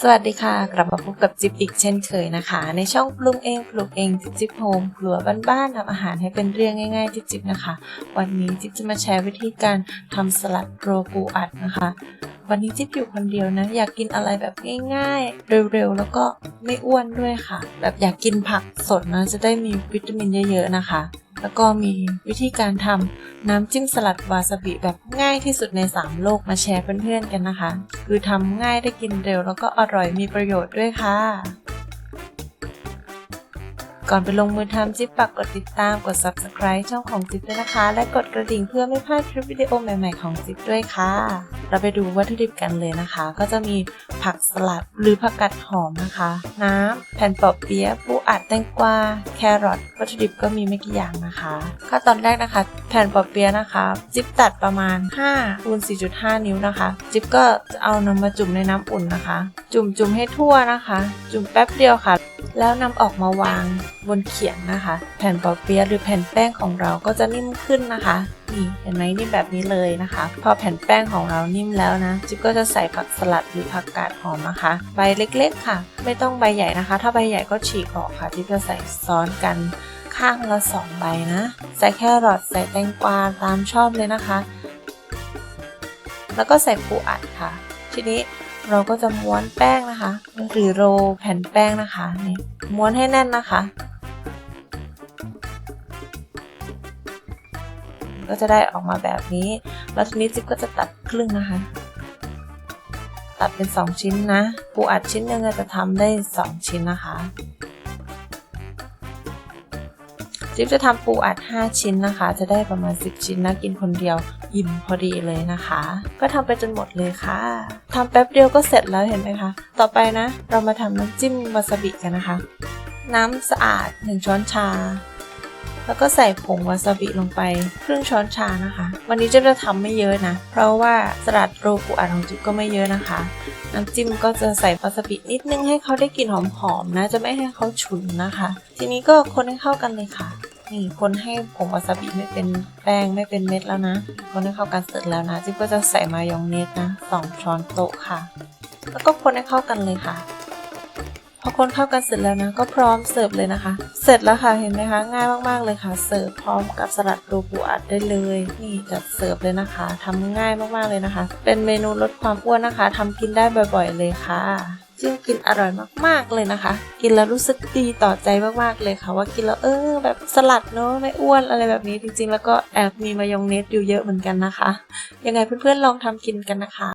สวัสดีค่ะ กลับมาพบกับจิ๊บอีกเช่นเคยนะคะ ในช่องปรุงเองปลูกเองจิ๊บจิ๊บโฮมครัวบ้านๆทำอาหารให้เป็นเรื่องง่ายๆจิ๊บจิ๊บนะคะ วันนี้จิ๊บจะมาแชร์วิธีการทำสลัดโรปูอัดนะคะ วันนี้จิ๊บอยู่คนเดียวนะอยากกินอะไรแบบง่ายๆ เร็วๆ แล้วก็ไม่อ้วนด้วยค่ะ แบบอยากกินผักสดนะจะได้มีวิตามินเยอะๆนะคะ แล้วก็มีวิธีการทำน้ำจิ้มสลัดวาซาบิแบบง่ายที่สุดใน 3 โลกมาแชร์เพื่อนๆกันนะคะ คือทำง่ายได้กินเร็ว แล้วก็อร่อยมีประโยชน์ด้วยค่ะ ก่อนไปลงมือทำจิ๊บปักกดติดตามกด subscribe ช่องของจิ๊บด้วยนะคะ และกดกระดิ่งเพื่อไม่พลาดคลิปวิดีโอใหม่ๆของจิ๊บด้วยค่ะ เราไปดูวัตถุดิบกันเลยนะคะ ก็จะมีผักสลัดหรือผักกาดหอมนะคะ น้ำแผ่นปอเปี๊ยะปูอัดแตงกวาแครอทวัตถุดิบก็มีไม่กี่อย่างนะคะขั้นตอนแรกนะคะ แผ่นปอเปี๊ยะนะคะจิ๊บตัดประมาณ5คูณ4.5 นิ้วนะคะ จิ๊บก็จะเอานำมาจุ่มในน้ำอุ่นนะคะ จุ่มจุ่มให้ทั่วนะคะ จุ่มแป๊บเดียวค่ะ แล้วนำออกมาวางบนเขียงนะคะ แผ่นปอเปี๊ยะหรือแผ่นแป้งของเราก็จะนิ่มขึ้นนะคะ นี่เห็นไหมนิ่มแบบนี้เลยนะคะ พอแผ่นแป้งของเรานิ่มแล้วนะ จิ๊บก็จะใส่ผักสลัดหรือผักกาดหอมนะคะ ใบเล็กๆค่ะ ไม่ต้องใบใหญ่นะคะ ถ้าใบใหญ่ก็ฉีกออกค่ะ จิ๊บจะใส่ซ้อนกันข้างละสองใบนะ ใส่แครอทใส่แตงกวาตามชอบเลยนะคะ แล้วก็ใส่ปูอัดค่ะ ทีนี้เราก็จะม้วนแป้งนะคะ หรือโรแผ่นแป้งนะคะนี่ม้วนให้แน่นนะคะ ก็จะได้ออกมาแบบนี้ แล้วทีนี้จิ๊บก็จะตัดครึ่งนะคะ ตัดเป็น 2 ชิ้นนะ ปูอัดชิ้นหนึ่งจะทำได้ 2 ชิ้นนะคะ จิ๊บจะทำปูอัด 5 ชิ้นนะคะ จะได้ประมาณ 10 ชิ้นนะกินคนเดียวอิ่มพอดีเลยนะคะ ก็ทำไปจนหมดเลยค่ะทำแป๊บเดียวก็เสร็จแล้วเห็นไหมคะ ต่อไปนะ เรามาทำน้ำจิ้มวาซาบิกันนะคะ น้ำสะอาด 1 ช้อนชา แล้วก็ใส่ผงวาซาบิลงไปครึ่งช้อนชานะคะ วันนี้จะจะทำไม่เยอะนะ เพราะว่าสลัดโรปูอัดของจิ๊บก็ไม่เยอะนะคะ น้ำจิ้มก็จะใส่วาซาบินิดนึงให้เขาได้กลิ่นหอมๆนะ จะไม่ให้เขาฉุนนะคะ ทีนี้ก็คนให้เข้ากันเลยค่ะ นี่คนให้ผงวาซาบิไม่เป็นแป้งไม่เป็นเม็ดแล้วนะ คนให้เข้ากันเสร็จแล้วนะ จิ๊บก็จะใส่มายองเนสนะสองช้อนโต๊ะค่ะ แล้วก็คนให้เข้ากันเลยค่ะ พอคนเข้ากันเสร็จแล้วนะก็พร้อมเสิร์ฟเลยนะคะ เสร็จแล้วค่ะเห็นไหมคะง่ายมากๆเลยค่ะ เสิร์ฟพร้อมกับสลัดรูปูอัดได้เลย นี่จัดเสิร์ฟเลยนะคะทำง่ายมากๆเลยนะคะ เป็นเมนูลดความอ้วนนะคะทำกินได้บ่อย ๆ เลยค่ะจิ้มกินอร่อยมากๆเลยนะคะ กินแล้วรู้สึกดีต่อใจมากๆเลยค่ะ ว่ากินแล้วเออแบบสลัดเนาะไม่อ้วนอะไรแบบนี้จริงๆ แล้วก็แอบมีมายองเนสอยู่เยอะเหมือนกันนะคะ ยังไงเพื่อนๆลองทำกินกันนะคะ